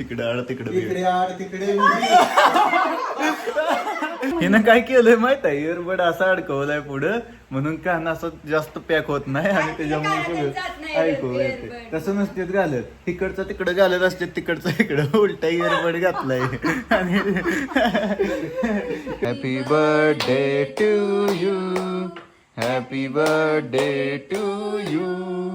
इकडे आड तिकडे इकडे आड तिकडे हिनं काय केलंय माहीत आहे? इयरबड असा अडकवलाय पुढं. म्हणून कान असं जास्त पॅक होत नाही आणि त्याच्यामुळे सगळं ऐकू येते. तसं नसते घालत. इकडचं तिकडं घालत असते तिकडचं इकडं उलटा इयरबड घातलाय. आणि happy birthday to you happy birthday to you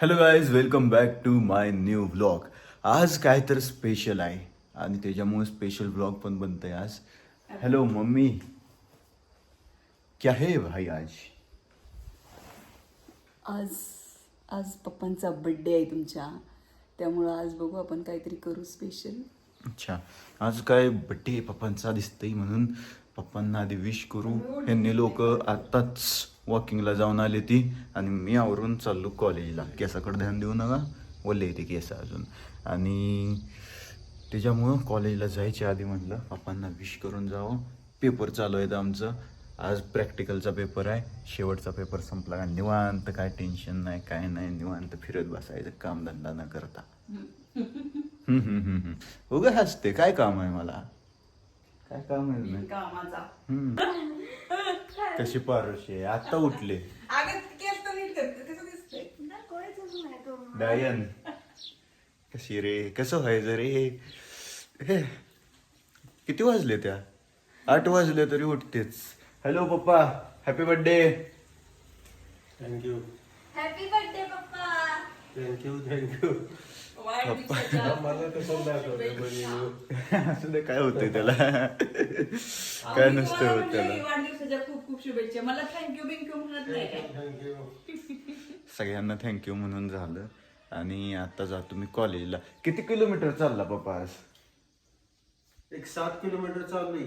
hello guys welcome back to my new blog आज काय तर स्पेशल आहे. आणि त्याच्यामुळे स्पेशल ब्लॉग पण बनतंय आज. Hello mummy. क्या है भाई आज? आज आज पप्पांचा बड्डे आहे तुमच्या. त्यामुळं आज बघू आपण काहीतरी करू स्पेशल अच्छा. आज काय बड्डे पप्पांचा दिसतंय म्हणून पप्पांना आधी विश करू. ह्यांनी लोक आत्ताच वॉकिंगला जाऊन आले ती आणि मी आवरून चाललो कॉलेजला केसाकडे ध्यान देऊ नका. ओले ते केस अजून. आणि त्याच्यामुळं कॉलेजला जायच्या आधी म्हटलं पप्पांना विश करून जावं. पेपर चालू आहेत आमचं. आज प्रॅक्टिकलचा पेपर आहे. शेवटचा पेपर संपला. का निवांत काय टेन्शन नाही काय नाही. निवांत फिरत बसायचं. कामधंदा न करता. हम्म, हम्म, हम्म, हम्म. उगा हसते. काय काम आहे मला? काय काम आहे? कामाचा. कशी पारुशी आहे. आता उठले. डायन कशी रे कसं व्हायचं रे हे किती वाजले त्या आठ वाजले तरी उठतेच हॅलो पप्पा happy birthday thank you happy birthday पप्पा थँक्यू थँक्यू मला असं ते काय होतंय त्याला? काय नसतं होत त्याला. वाढदिवसाच्या खूप खूप शुभेच्छा. मला थँक्यू बिंक्यू म्हणत नाही. काय थँक्यू सगळ्यांना थँक्यू म्हणून झालं. आणि आता जातो मी कॉलेजला. किती किलोमीटर चालला पप्पा आज? एक सात किलोमीटर चालली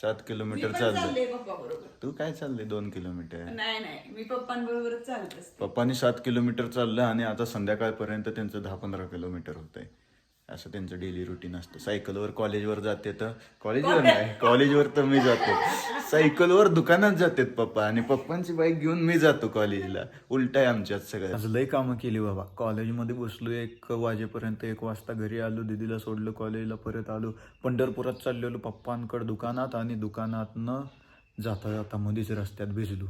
सात किलोमीटर चाललं चालले पप्पा बरोबर. तू काय चाललंय दोन किलोमीटर? नाही नाही. मी पप्पांबरोबरच चालत असते. पप्पानी सात किलोमीटर चाललं आणि आता संध्याकाळपर्यंत त्यांचं दहा पंधरा किलोमीटर होतंय. असं त्यांचं डेली रुटीन असतं. सायकलवर कॉलेजवर जाते तर कॉलेजवर नाही कॉलेजवर तर मी जातो. सायकलवर दुकानात जातात पप्पा आणि पप्पांची बाईक घेऊन मी जातो कॉलेजला उलट आहे आमच्यात सगळ्यात आज लय कामं केली बाबा. कॉलेजमध्ये बसलो एक वाजेपर्यंत एक वाजता घरी आलो दिदीला सोडलो कॉलेजला परत आलो. पंढरपुरात चाललेलो पप्पांकडे दुकानात आणि दुकानातनं जाता जाता मध्येच रस्त्यात भिजलो.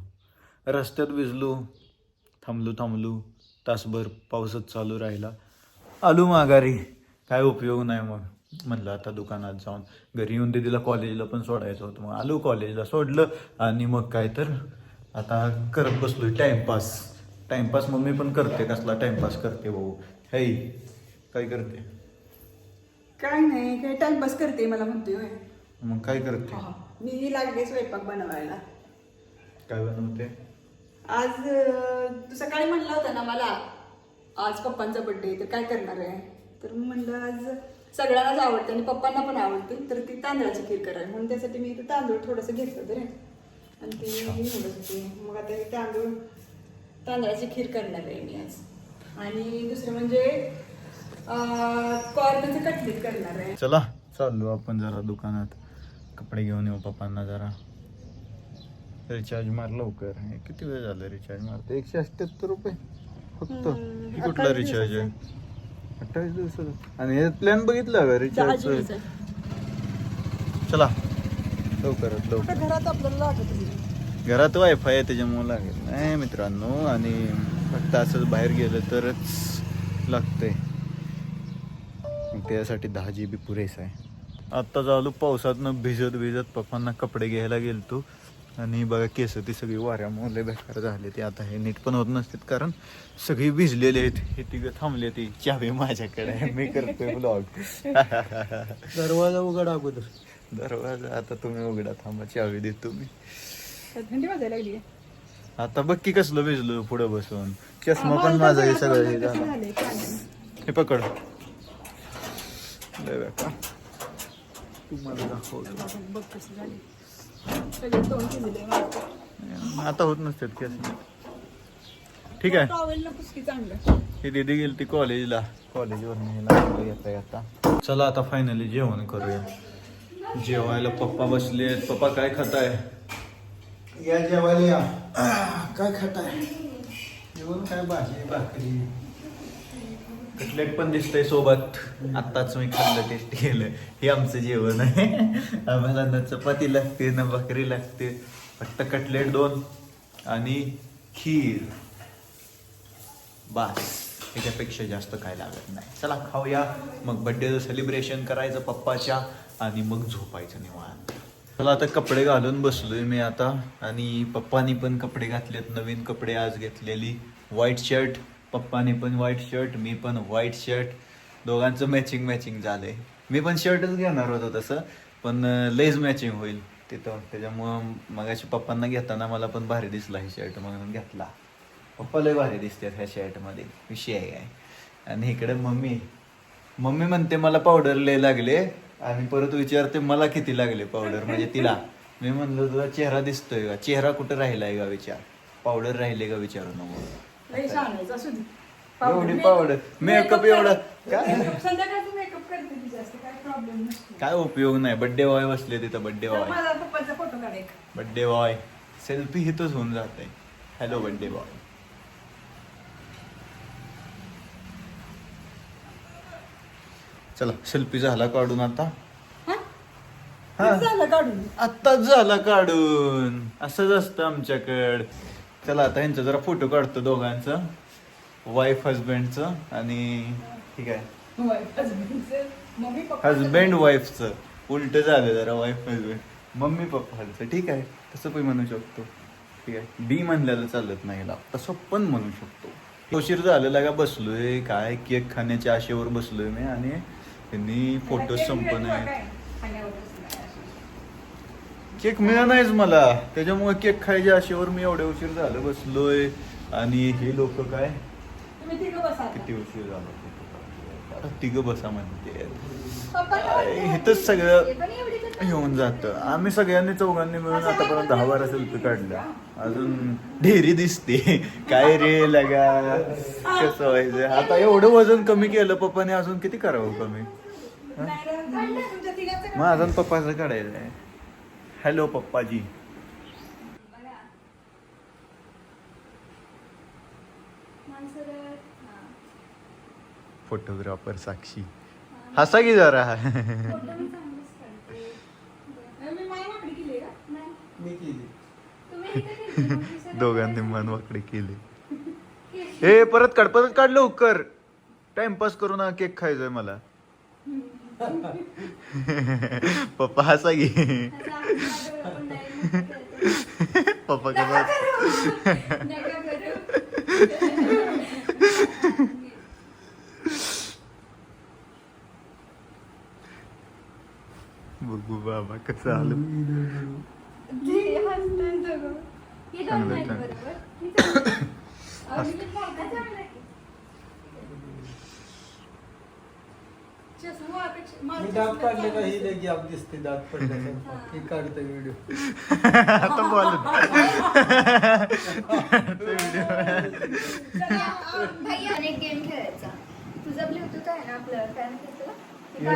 रस्त्यात भिजलो थांबलो थांबलो तासभर पावसच चालू राहिला. आलो माघारी. काय उपयोग नाही मग? म्हणलं आता दुकानात जाऊन घरी येऊन दिदीला कॉलेजला पण सोडायचं होतं. मग आलो कॉलेजला सोडलं. आणि मग काय तर आता करत बसलोय. टाइमपास टाइमपास मग मी पण करते. कसला टाइमपास करते भाऊ? हे काय करते? काय नाही काय टाइमपास करते मला म्हणतोय होय. मग काय करते? मी लागले स्वयंपाक बनवायला. काय बनवते? आज अं, तू सकाळी म्हणला होता ना मला आज पप्पांचा बर्थडे तर काय करणार आहे? तर मी म्हणलं आज सगळ्यांनाच आवडते आणि पप्पांना पण आवडते. तर ती तांदळाची खीर करावी म्हणून त्यासाठी मी इथं तांदूळ थोडंसं घेतलं तर आणि ते निवडत होते मग आता हे तांदूळ तांदळाची खीर करणार आहे मी आज. आणि दुसरं म्हणजे कॉर्नचं कटलेट करणार आहे. चला चाललो आपण जरा दुकानात. कपडे घेऊन येऊ पप्पांना जरा. रिचार्ज मार लवकर. किती वेळ झाला रिचार्ज मारते? एकशे अठ्ठ्याहत्तर रुपये फक्त. कुठला रिचार्ज आहे? अठ्ठावीस दिवसाचा. आणि हे प्लॅन बघितला का रिचार्ज. चला. लवकरात लवकर. घरात आपल्याला लागत. घरात वायफाय आहे त्याच्यामुळे लागेल नाही मित्रांनो. आणि फक्त असंच बाहेर गेलं तरच लागतंय. त्यासाठी दहा जी बी पुरेस आहे. आत्ता चालू पावसातनं भिजत भिजत पप्पांना कपडे घ्यायला गेलतो. आणि बघा केस ती सगळी वाऱ्यामुळे लय बेकार झाले ते. आता हे नीट पण होत नसतात कारण सगळी भिजलेले आहेत. हे तिघं थांबले ती चावी माझ्याकडे. आहे. मी करतोय ब्लॉग दरवाजा उघड अगोदर. दरवाजा आता तुम्ही उघडा थांबा चावी देतो मी थंडी वाजायला लागली आता बघ की कसलं भिजलो पुढे बसून. चष्मा पण माझा हे सगळं हे झालं. हे पकड. लय बेकार. तू मला दाखवतो आता होत नसतात केस. ठीक आहे. ही दीदी गेली ती कॉलेजला कॉलेजवर येता चला आता फायनली जेवण करूया. जेवायला पप्पा बसले पप्पा काय खाताय? या जेवायला या. काय खाताय? जेवण काय? भाजी भाकरी. कटलेट पण दिसतंय सोबत. आत्ताच मी खाल्लं टेस्ट केलं. हे आमचं जेवण आहे. आम्हाला ना चपाती लागते ना भाकरी लागते. फक्त कटलेट दोन आणि खीर. बास. त्याच्यापेक्षा जास्त काय लागत नाही. चला खाऊया. मग बड्डेचं सेलिब्रेशन करायचं पप्पाच्या आणि मग झोपायचं निवांत. चला आता कपडे घालून बसलोय मी आता. आणि पप्पानी पण कपडे घातलेत. नवीन कपडे आज घेतलेली. व्हाईट शर्ट पप्पाने पण व्हाईट शर्ट मी पण व्हाईट शर्ट दोघांचं मॅचिंग मॅचिंग झालंय. मी पण शर्टच घेणार होतो तसं पण अं, लयच मॅचिंग होईल तिथं. त्याच्यामुळं मगाशी पप्पांना घेताना मला पण भारी दिसला हे शर्ट म्हणून घेतला. पप्पा लय भारी दिसतात ह्या शर्टमध्ये विषय आहे काय? आणि इकडे मम्मी. मम्मी म्हणते मला पावडर लय लागले. आणि परत विचारते मला किती लागले पावडर म्हणजे तिला. मी म्हणलं तुझा चेहरा दिसतोय का? चेहरा कुठं राहिलाय का विचार? पावडर राहिले का विचारू नको. एवढी powder. Makeup एवढं. काय? संध्याकाळचं मेकअप करते ती जास्त काय प्रॉब्लेम नसतो काय उपयोग नाही. बड्डे बॉय बसले तिथं बड्डे बॉय माझा पप्पाचा फोटो काढ एक. बड्डे बॉय सेल्फी हिथंच होऊन जाते हॅलो बड्डे बॉय चला सेल्फी झाला काढून आता. झालं काढून. आत्ताच झाला काढून. असंच असतं आमच्याकड. चला आता ह्यांचा जरा फोटो काढतो दोघांचं. वाईफ हजबंडचं आणि ठीक आहे. हजबंड वाईफचं उलट झालं जरा वाईफ हजबंड मम्मी पप्पाचं ठीक आहे. तसं पण म्हणू शकतो. ठीक आहे. बी म्हणल्याला चालत नाही तसं पण म्हणू शकतो. उशीर झालेला का बसलोय काय? केक खाण्याच्या आशेवर बसलोय मी आणि त्यांनी फोटो संपन आहे केक मिळानायच मला. त्याच्यामुळे केक खायच्या आशेवर मी एवढ्या उशीर झालं बसलोय. आणि हे लोक काय तुम्ही तिघं बसा आता. किती उशीर झाला तिघ बसा म्हणते इथंच सगळं येऊन जातं. आम्ही सगळ्यांनी चौघांनी मिळून आतापर्यंत दहा बारा सेल्फी काढल्या. अजून ढेरी दिसते. काय रे लगा? कसं व्हायचं? आता एवढं वजन कमी केलं पप्पाने अजून किती करावं कमी? मग अजून पप्पाचं काढायचं आहे हॅलो पप्पाजी बघा मान सरळ. हा. फोटोग्राफर साक्षी. हसा की जरा. दोघांनी मन वाकडे केले. हे परत काढ परत काढ लवकर. टाइमपास करू ना केक खायचंय मला. पप्पा हसा घे. पप्पा कसं करू. नका करू. बघू बाबा कसं आलं. हे चांगलं. हे मी दात काढले का? ही लगी आप दिसते दात पडल्यासारखं हे. काढतो व्हिडिओ आता बोल भैया एक गेम खेळायचा. तुझा ब्लूटूथ आहे ना आपलं? काय म्हणतात हा.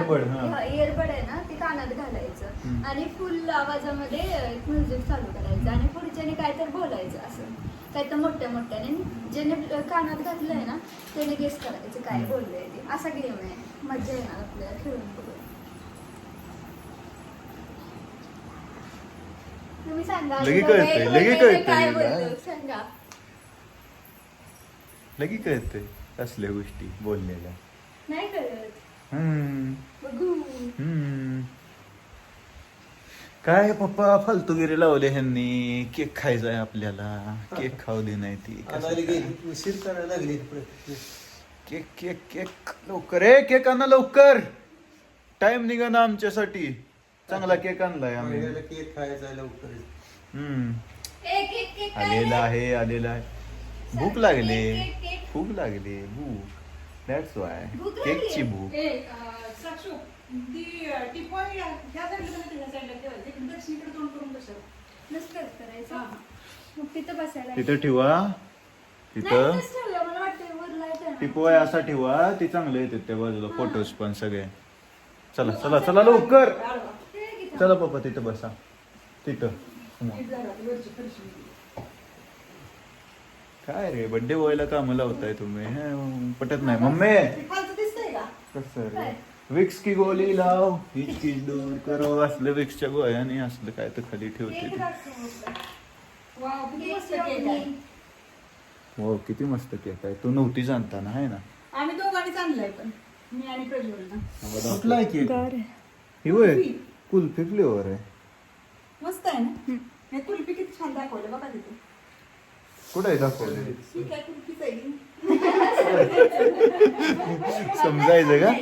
हा, earbud आहे ना ते कानात घालायचं. आणि फुल आवाजामध्ये म्युझिक चालू करायचं. आणि पुढच्याने काय तर बोलायचं असं. काय तर मोठ्या मोठ्याने. ज्याने कानात घातलंय ना त्याने गेस करायचं काय. बोललंय ते. असा गेम आहे. मजा येणार आपल्याला खेळून बघून. तुम्ही सांगा लगे कळतंय, काय सांगा. लगी असल्या गोष्टी बोललेल्या. नाही कळत. बघू. काय पप्पा फालतूगिरी लावले ह्यांनी. केक खायचा आहे आपल्याला. केक खाऊ दे नाही ती. उशीर करायला लागली केक केक केक. लवकर ए केक आणा लवकर. टाइम निघा ना आमच्यासाठी. चांगला केक आणलाय आम्ही. केक खायचा आहे लवकरच हम्म आलेला आहे? आलेला आहे. भूक लागली. भूक लागली. भूक. That's why? केकची भूक ए, अं, साक्षू, ती अं, टिपॉय या या साईडला नाही त्या साईडला ठेवायची. इकडे दक्षिणेकडे तोंड करून बसावं. नुसतं करायचं? हा. मग तिथं बसायला तिथं ठेवा. तिथं. टिपोय असा ठेवा. ती चांगले येतात त्या बाजूला फोटोज पण सगळे. चला चला चला लवकर? चला पप्पा तिथं बसा. तिथं समोर. नीट जरा ती वरची फरशी. काय रे? बड्डे बॉयला कामं लावताय तुम्ही? हे, पटत नाही. मम्मी! कसं रे? विक्स की गोळी लाव. हिचकी दूर करो. असलं विक्सच्या गोळ्याने असलं काय तर खाली ठेवते केक ते. दाखव. वाव, किती मस्त केक केक आहे. ठेवली. हो किती मस्त केक आहे. तू नव्हती जाणताना आहे ना? आम्ही दोघांनीच आणलाय पण. मी आणि प्रज्वलनं कुठला आहे केक? ही होय कुल्फी. फ्लेवर आहे. मस्त आहे ना? हे कुल्फी किती छान दाखवलं बघा तिथे. कुठे आहे दाखवले समजायचं का.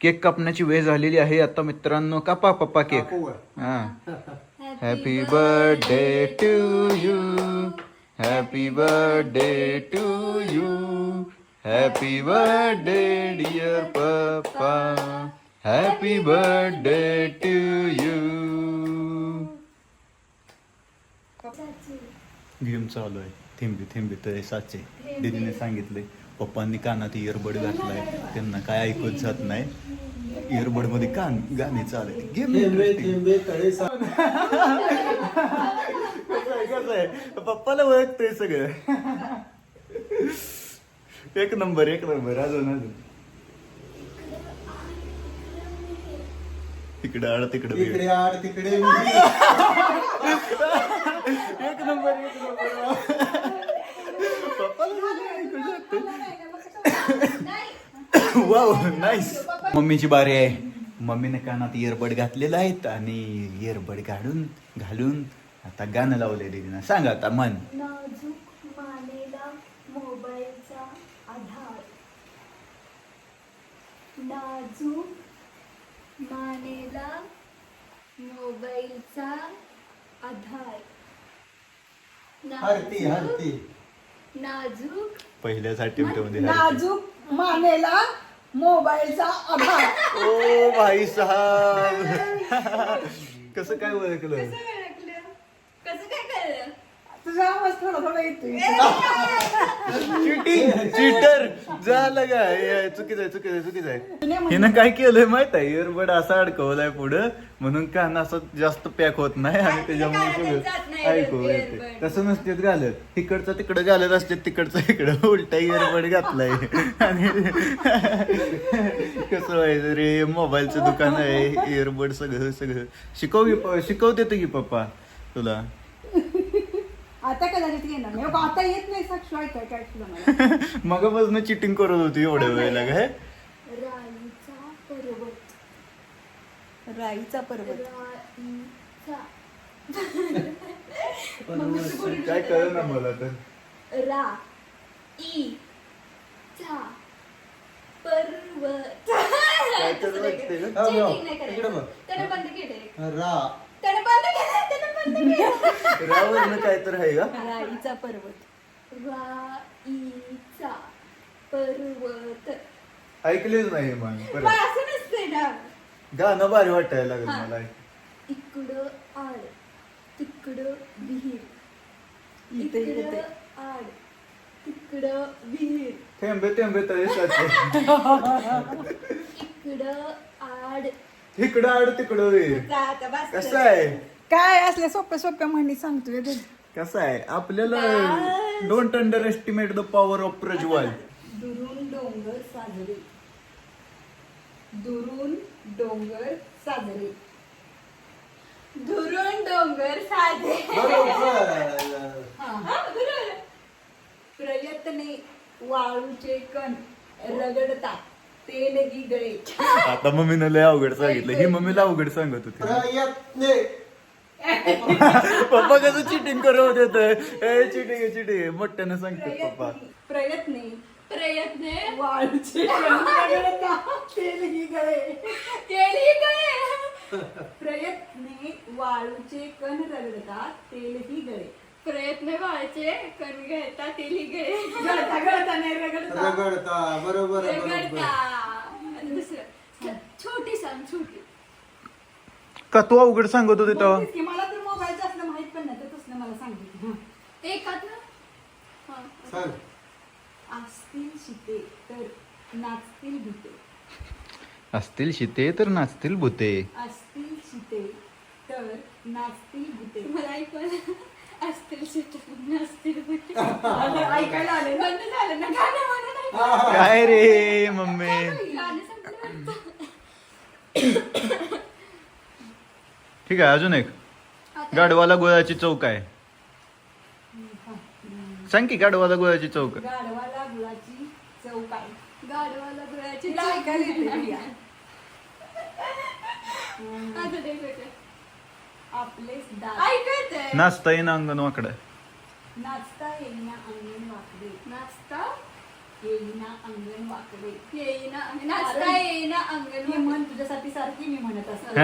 केक कापण्याची वेळ झालेली आहे आता मित्रांनो कापा पप्पा केक? हा happy birthday to you happy birthday to you happy birthday dear पप्पा happy birthday to you game चालू आहे. थेंबी थेंबी तळे साचे. दीदीने सांगितले पप्पांनी कानात इयरबड घातलाय. त्यांना काय ऐकत जात नाही. इयरबडमध्ये कान गाणे चालू गेम कसं आहे पप्पाला ओळखतोय सगळं. एक नंबर एक नंबर. अजून अजून. तिकडे आड तिकडे बिड. आड तिकडे. एक नंबर एक नंबर. पप्पाला वाव नाईस मम्मीची बारी आहे. मम्मीने कानात इयरबड घातलेला आहेत आणि इयरबड काढून घालून आता गाणं लावलेली ना सांगा आता मन नाजूक मानेला मोबाईलचा आधार नाजूक मानेला मोबाईलचा आधार हरती हरती. नाजूक पहिल्याच अटेम्प्टमध्ये नाजूक मानेला मोबाईलचा आधार. ओ भाई साहब. कसं काय ओळखलं? तुझा आवाज थोडा थोडा येतोय. Cheating cheater. झालं काय चुकीचं आहे चुकीचं आहे चुकीचं आहे. हिनं काय केलंय माहीत आहे? इयरबड असा अडकवलाय पुढं. म्हणून कान असं जास्त पॅक होत नाही आणि त्याच्यामुळे सगळं ऐकू येते. तसं नसते घालत. तिकडचं तिकडं घालत असते तिकडचं इकडं. उलटा इयरबड घातलाय. आणि कसं व्हायचं रे? मोबाईलचं दुकान आहे इयरबड सगळं सगळं. शिकव की प- शिकवते की पप्पा तुला. आता कदाचित घेणार नाही. आता येत नाही साक्षी ऐकाय काय तुला मला. मगापासून चिटिंग करत होती एवढ्या वेळेला काय राईचा पर्वत. राईचा पर्वत. राईचा. काय कळ ना मला तर. रा ई चा पर्वत. काय तर वाटतंय का? हा, बघ. Cheating नाही इकडे करायचं. बघ. त्याने बंद केलंय रा. त्याने बंद केलंय त्याने रावरनं काय तर आहे का? राईचा पर्वत. राईचा पर्वत. ऐकलेच नाही मग पण परत असं नसतंय ना. गाणं भारी वाटायला लागलं हा. मला इकडं आड तिकडं विहीर. इथे इथे. इकडं आड तिकडं विहीर. थेंबे थेंबे तळे साचे. इकडं आड. इकडं आड तिकडं कर. कसं आहे? काय असल्या सोप्या सोप्या म्हणी सांगतोय. कसं आहे आपल्याला don't underestimate the power of Prajwal दुरून डोंगर साजरे. दुरून डोंगर साजरे. दुरून डोंगर साधे बरोबर. प्रयत्ने वाळूचे कण रगडता तेलही गळे. आता मम्मीनं लय अवघड सांगितलं. ही मम्मीला अवघड सांगत होती. प्रयत्ने पप्पा कसं चिटिंग करत होत ए चिटिंग चिटिंग मोठ्यानं सांगतात पप्पा. प्रयत्ने प्रयत्ने? वाळूचे कण रगडता तेलही गळे. प्रयत्ने वाळूचे कण रगडता तेलही गळे. प्रयत्न व्हायचे कमी घेता तेली गे गळता गळता नाही रगडता. रगडता बरोबर रगडता. दुसरं छोटी सांग छोटी. का तू अवघड सांगत होती तेव्हा की मला तर मोबाईलचं असलं माहीत पण नाही तर तसलं मला सांगितलं हं. एकात ना हा. सांग असतील शिते तर नाचतील भूते असतील शिते तर नाचतील भूते असतील शिते तर नाचतील भूते मला ऐकून असतील शिटर नसतील बुटे. ऐकायला आले बंद झालं ना गाणं म्हणून ऐकायला. काय रे मम्मी गाणं संपलं वाटतं. ठीक आहे अजून एक. गाढवाला गुळाची चौक आहे. सांग की गाढवाला गुळाची चौक गाढवाला गुळाची गाढवाला. आपलेच दात. ऐकू येतंय. नाचता येईन अंगण वाकडं नाचता येईना अंगण वाकडे नाचता? येईना अंगण वाकडे येईना नाचता येईना ही अंगण म्हण तुझ्यासाठी सारखी मी म्हणत असते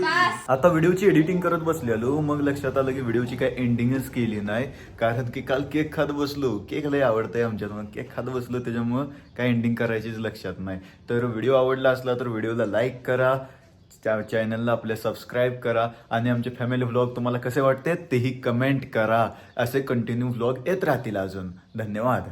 आता व्हिडिओची एडिटिंग करत बसलेलो मग लक्षात आलं की व्हिडिओची काय एंडिंगच केली नाही. कारण की काल केक खात बसलो. केक लय आवडतंय आमच्यात. मग केक खात बसलो त्याच्यामुळं काय एंडिंग करायचीच लक्षात नाही. तर व्हिडिओ आवडला असला तर व्हिडिओला लाईक करा. त्या चॅनलला आपल्या सबस्क्राईब करा आणि आमचे फॅमिली व्लॉग तुम्हाला कसे वाटते तेही कमेंट करा. असे कंटिन्यू व्लॉग येत राहतील अजून. धन्यवाद.